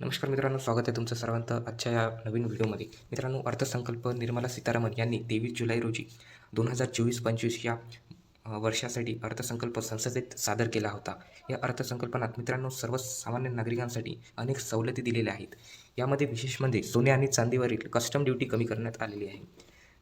नमस्कार मित्रांनो स्वागत आहे तुमचं सर्वांचं आजच्या या नवीन व्हिडिओमध्ये. मित्रांनो अर्थसंकल्प निर्मला सीतारामन यांनी तेवीस जुलै रोजी दोन हजार चोवीस पंचवीस या वर्षासाठी अर्थसंकल्प संसदेत सादर केला होता. या अर्थसंकल्पनात मित्रांनो सर्वसामान्य नागरिकांसाठी अनेक सवलती दिलेल्या आहेत. यामध्ये विशेष म्हणजे सोने आणि चांदीवरील कस्टम ड्युटी कमी करण्यात आलेली आहे.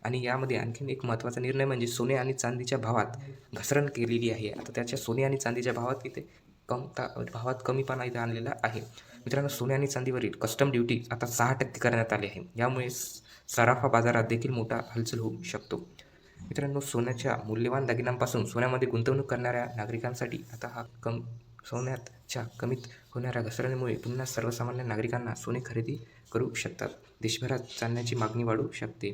आणि यामध्ये आणखीन एक महत्त्वाचा निर्णय म्हणजे सोने आणि चांदीच्या भावात घसरण केलेली आहे. आता त्याच्या सोने आणि चांदीच्या भावात इथे कमता भावात कमीपणा इथे आणलेला आहे. मित्रांनो सोने आणि चांदीवरील कस्टम ड्युटी आता सहा टक्के करण्यात आली आहे. यामुळे सराफा बाजारात देखील मोठा हालचाल होऊ शकतो. मित्रांनो सोन्याच्या मूल्यवान दागिन्यांपासून सोन्यामध्ये गुंतवणूक करणाऱ्या नागरिकांसाठी आता हा कम सोन्याच्या कमीत होणाऱ्या घसरणीमुळे पुन्हा सर्वसामान्य नागरिकांना सोने खरेदी करू शकतात. देशभरात चालण्याची मागणी वाढू शकते.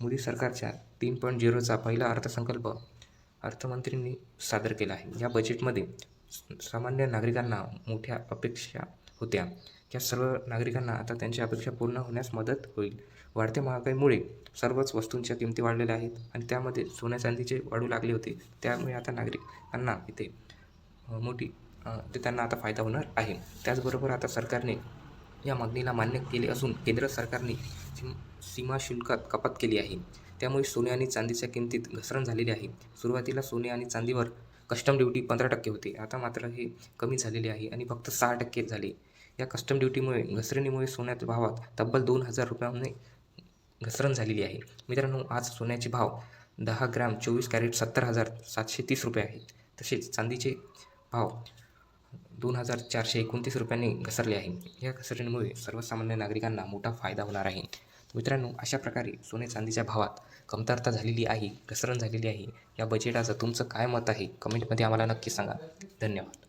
मोदी सरकारच्या तीन पॉईंट झिरोचा पहिला अर्थसंकल्प अर्थमंत्रींनी सादर केला आहे. या बजेटमध्ये सामान्य नागरिकांना मोठ्या अपेक्षा होत्या. या सर्व नागरिकांना आता त्यांच्या अपेक्षा पूर्ण होण्यास मदत होईल. वाढत्या महागाईमुळे सर्वच वस्तूंच्या किमती वाढलेल्या आहेत आणि त्यामध्ये सोन्या चांदीचे वाढू लागले होते. त्यामुळे आता नागरिकांना इथे मोठी ते त्यांना आता फायदा होणार आहे. त्याचबरोबर आता सरकारने या मागणीला मान्य केले असून केंद्र सरकारने सीम सीमा शुल्कात कपात केली आहे. त्यामुळे सोने आणि चांदीच्या किमतीत घसरण झालेली आहे. सुरुवातीला सोने आणि चांदीवर कस्टम ड्युटी पंधरा टक्के होते. आता मात्र हे कमी झालेले आहे आणि फक्त सहा टक्के झाले. या कस्टम ड्युटीमुळे घसरणीमुळे सोन्याच्या भावात तब्बल दोन हजार रुपयांनी घसरण झालेली आहे. मित्रांनो आज सोन्याचे भाव दहा ग्रॅम चोवीस कॅरेट सत्तर हजार सातशे तीस रुपये आहेत. तसेच चांदीचे भाव दोन हजार चारशे एकोणतीस रुपयांनी घसरले आहे. या घसरणीमुळे सर्वसामान्य नागरिकांना मोठा फायदा होणार आहे. मित्रांनो अशा प्रकारे सोने चांदीच्या भावात कमतरता झालेली आहे घसरण झालेली आहे. या बजेटाचं तुमचं काय मत आहे? कमेंटमध्ये आम्हाला नक्की सांगा. धन्यवाद.